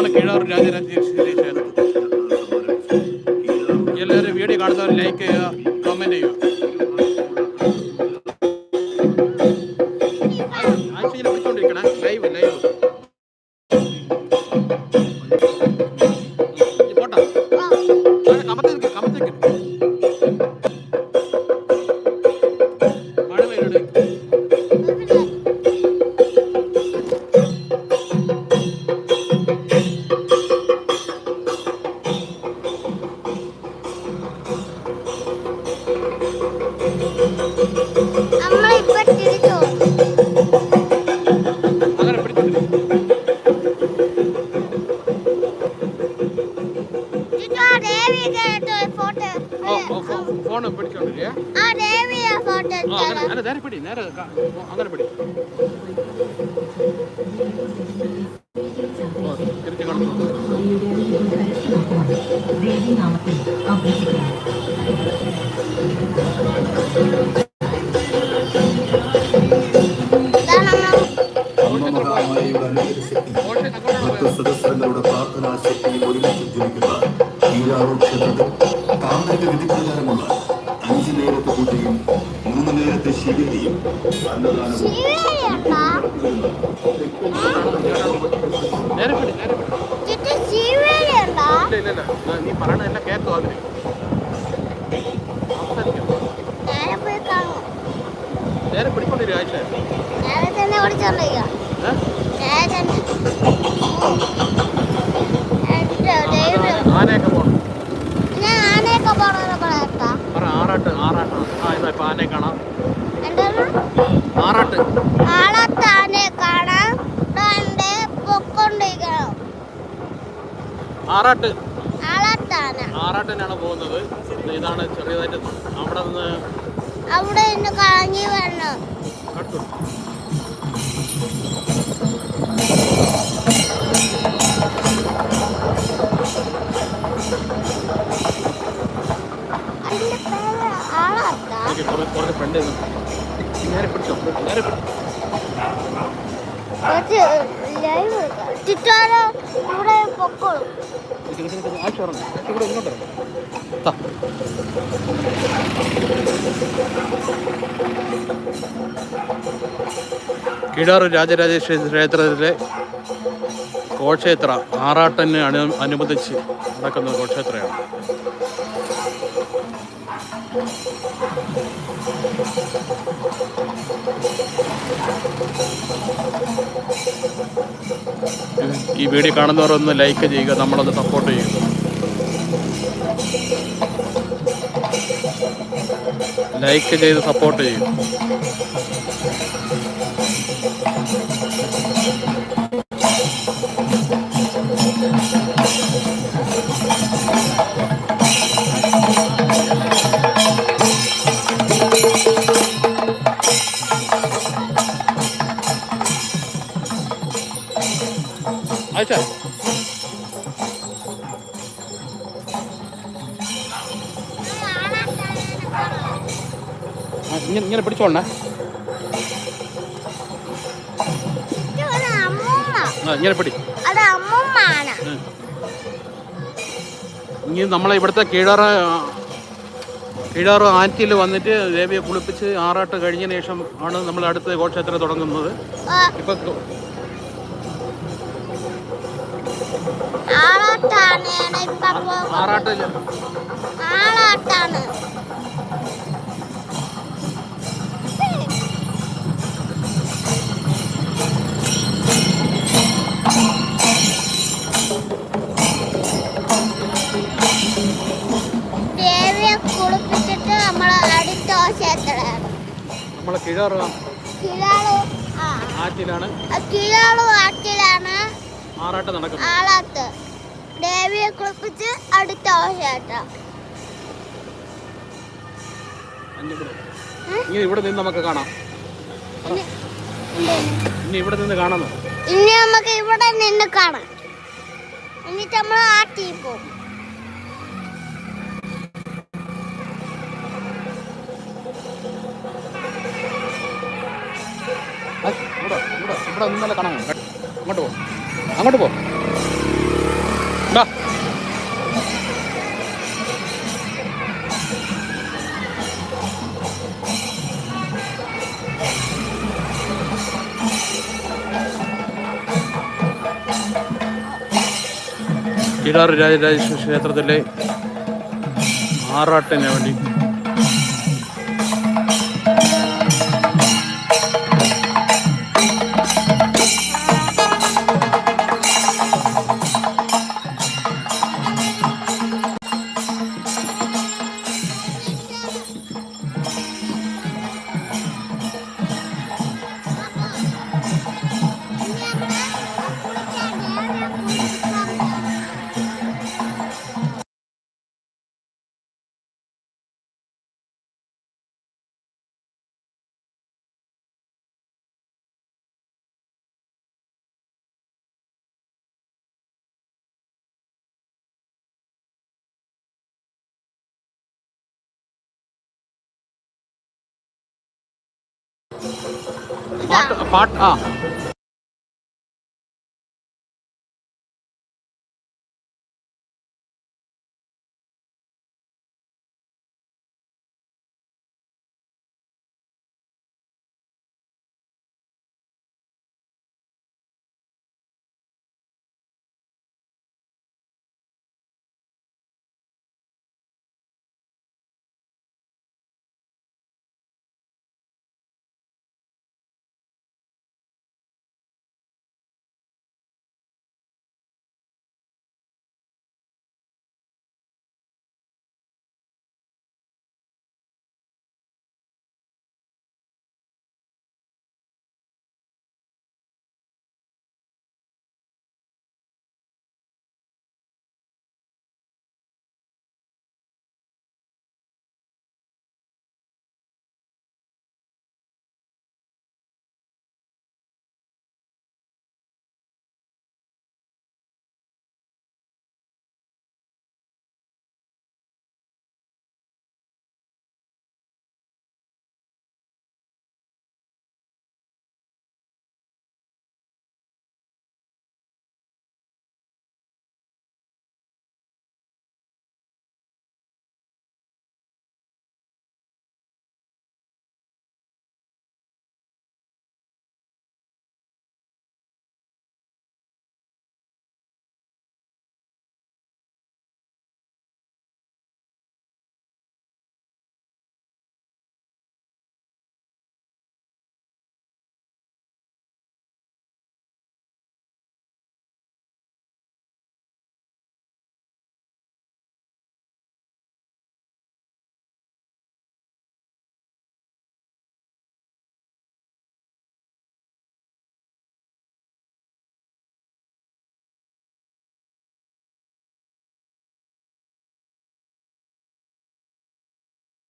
ഇതാണ് കീഴാർ രാജരാജേശ്വരി ക്ഷേത്രം. എല്ലാവരും വീഡിയോ കാണുന്നവർ ലൈക്ക് ചെയ്യുക ഫോട്ടോ ഓ ഓ ഫോ- ആ ദേവിയുടെ ഫോട്ടോ ആ, അങ്ങനെ നേരെ പിടി നേരെ അങ്ങനെ പിടി. ഓ, തിരിച്ച് കടന്നു ദേവീനാമത്തിൽ ഭക്ത സദസ്സങ്ങളുടെ പ്രാർത്ഥനാശക്തിയിൽ ഒരുമിച്ച് ജ്വലിക്കുന്ന ഈരാറോ ക്ഷേത്രത്തിൽ താന്ത്രിക വിധിപ്രകാരമുള്ള അഞ്ച് നേരത്തെ കൂട്ടിയും മൂന്ന് നേരത്തെ ആ, നീ അതിന് നേരെ നേരെ നേരെ തന്നെ ആനയൊക്കെ പോകണം ആറാട്ട്. ആറാട്ടിനാണ് പോകുന്നത്. ഇതാണ് ചെറിയതായിട്ട് അവിടെ നിന്ന് അവിടെ നിന്ന് കളഞ്ഞു വരണം. കട്ടു. കുറച്ച് ഫ്രണ്ട് നേരെ പിടിച്ചോ. നേരെ പിടിച്ചോ കുറച്ച് ലൈവ് ചുറ്റാലോ ഇവിടെ പൊക്കോളും. ഇവിടെ ഇങ്ങോട്ട് രാജരാജേശ്വരി ക്ഷേത്രത്തിലെ ഘോഷയാത്ര ആറാട്ടന് അനു അനുബന്ധിച്ച് നടക്കുന്ന ഘോഷയാത്രയാണ് ഈ വീഡിയോ കാണുന്നവർ ഒന്ന് ലൈക്ക് ചെയ്യുക നമ്മളത് സപ്പോർട്ട് ചെയ്യുക. ലൈക്ക് ചെയ്ത് സപ്പോർട്ട് ചെയ്യുക. ഇങ്ങനെ ഇങ്ങനെ ആ ഇങ്ങനെ പിടി. ഇനി നമ്മളെ ഇവിടുത്തെ കീഴാറ് കിഴറ് ആറ്റിൽ വന്നിട്ട് ദേവിയെ കുളിപ്പിച്ച് ആറാട്ട് കഴിഞ്ഞ ശേഷം ആണ് നമ്മൾ അടുത്ത ഘോഷയാത്ര തുടങ്ങുന്നത് ഇപ്പൊ ആളത്താണ് ഇപ്പൊ പോകുന്നത്. കീഴാറ്. ആറ്റിലാണ്. ആറാട്ട് നടക്കുന്നത്. ആളാത്ത് ദേവിയെ കുളിപ്പിച്ച് അടുത്ത. ഏ? ഇനി ഇവിടെ നിന്ന് നമുക്ക് കാണാം. ഇനി ഇവിടെ നിന്ന് കാണാം. ഇനി നമുക്ക് ഇവിടെ നിന്ന് കാണാം. എന്നിട്ട് നമ്മൾ ആറ്റി പോകും അവിടെ ഒന്നും നല്ല കാണാം അങ്ങോട്ട് പോ. അങ്ങോട്ട് പോ. കിടാർ രാജരാജേശ്വര ക്ഷേത്രത്തിലെ ആറാട്ടിന് വേണ്ടി പാട്ട് പാട്ട് ആ.